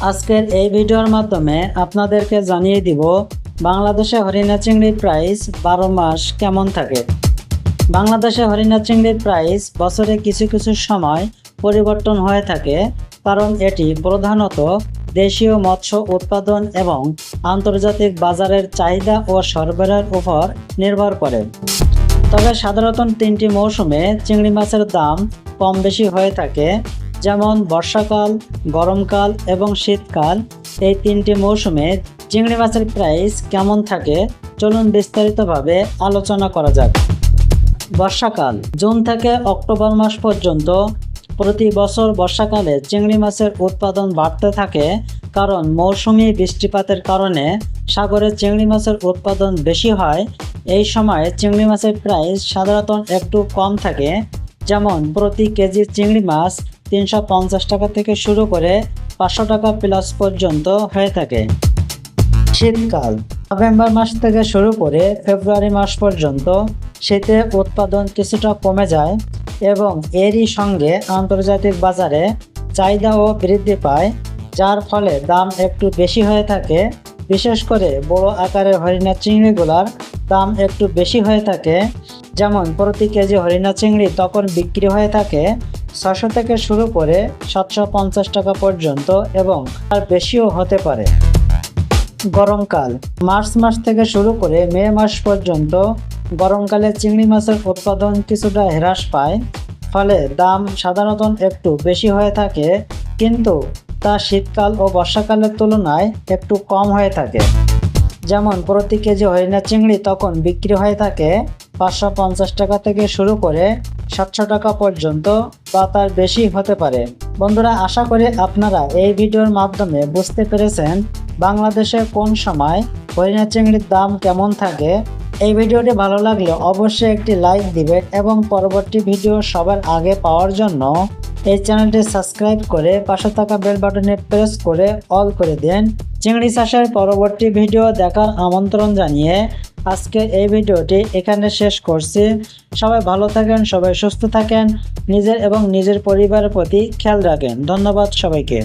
আজকের এই ভিডিওর মাধ্যমে আপনাদেরকে জানিয়ে দিব, বাংলাদেশে হরিণা চিংড়ির প্রাইস বারো মাস কেমন থাকে? বাংলাদেশে হরিণা চিংড়ির প্রাইস বছরে কিছু কিছু সময় পরিবর্তন হয়ে থাকে, কারণ এটি প্রধানত দেশীয় মৎস্য উৎপাদন এবং আন্তর্জাতিক বাজারের চাহিদা ও সরবরাহের উপর নির্ভর করে। তবে সাধারণত তিনটি মৌসুমে চিংড়ি মাছের দাম কম বেশি হয়ে থাকে যেমন বর্ষাকাল, গরমকাল এবং শীতকাল, এই তিনটি মৌসুমে চিংড়ি মাছের প্রাইস কেমন থাকে? চলুন বিস্তারিতভাবে আলোচনা করা যাক। বর্ষাকাল, জুন থেকে অক্টোবর মাস পর্যন্ত প্রতি বছর বর্ষাকালে চিংড়ি মাছের উৎপাদন বাড়তে থাকে কারণ মৌসুমি বৃষ্টিপাতের কারণে সাগরে চিংড়ি মাছের উৎপাদন বেশি হয়। এই সময় চিংড়ি মাছের প্রাইস সাধারণত একটু কম থাকে যেমন প্রতি কেজি চিংড়ি মাছ তিনশো পঞ্চাশ টাকা থেকে শুরু করে পাঁচশো টাকা প্লাস পর্যন্ত হয়ে থাকে। শীতকাল। নভেম্বর মাস থেকে শুরু করে ফেব্রুয়ারি মাস পর্যন্ত শীতে উৎপাদন কিছুটা কমে যায় এবং এরই সঙ্গে আন্তর্জাতিক বাজারে চাহিদাও বৃদ্ধি পায়, যার ফলে দাম একটু বেশি হয়ে থাকে। বিশেষ করে বড় আকারের হরিণা চিংড়িগুলার দাম একটু বেশি হয়ে থাকে। যেমন প্রতি কেজি হরিণা চিংড়ি তখন বিক্রি হয়ে থাকে ছশো থেকে শুরু করে সাতশো পঞ্চাশ টাকা পর্যন্ত এবং তার বেশিও হতে পারে। গরমকাল, মার্চ মাস থেকে শুরু করে মে মাস পর্যন্ত গরমকালে চিংড়ি মাছের উৎপাদন কিছুটা হ্রাস পায়, ফলে দাম সাধারণত একটু বেশি হয়ে থাকে, কিন্তু তা শীতকাল ও বর্ষাকালের তুলনায় একটু কম হয়ে থাকে। যেমন প্রতি কেজি হরিণা চিংড়ি তখন বিক্রি হয়ে থাকে পাঁচশো পঞ্চাশ টাকা থেকে শুরু করে সাতশো টাকা পর্যন্ত বা তার বেশি হতে পারে। বন্ধুরা, আশা করি আপনারা এই ভিডিওর মাধ্যমে বুঝতে পেরেছেন বাংলাদেশে কোন সময় হরিণা চিংড়ির দাম কেমন থাকে। এই ভিডিওটি ভালো লাগলে অবশ্যই একটি লাইক দিবেন এবং পরবর্তী ভিডিও সবার আগে পাওয়ার জন্য এই চ্যানেলটি সাবস্ক্রাইব করে পাশে থাকা বেল বাটনে প্রেস করে অল করে দেন। চিংড়ি চাষের পরবর্তী ভিডিও দেখার আমন্ত্রণ জানিয়ে আজকে এই ভিডিওটি এখানে শেষ করছি। সবাই ভালো থাকেন, সবাই সুস্থ থাকেন, নিজের এবং নিজের পরিবারের প্রতি খেয়াল রাখেন। ধন্যবাদ সবাইকে।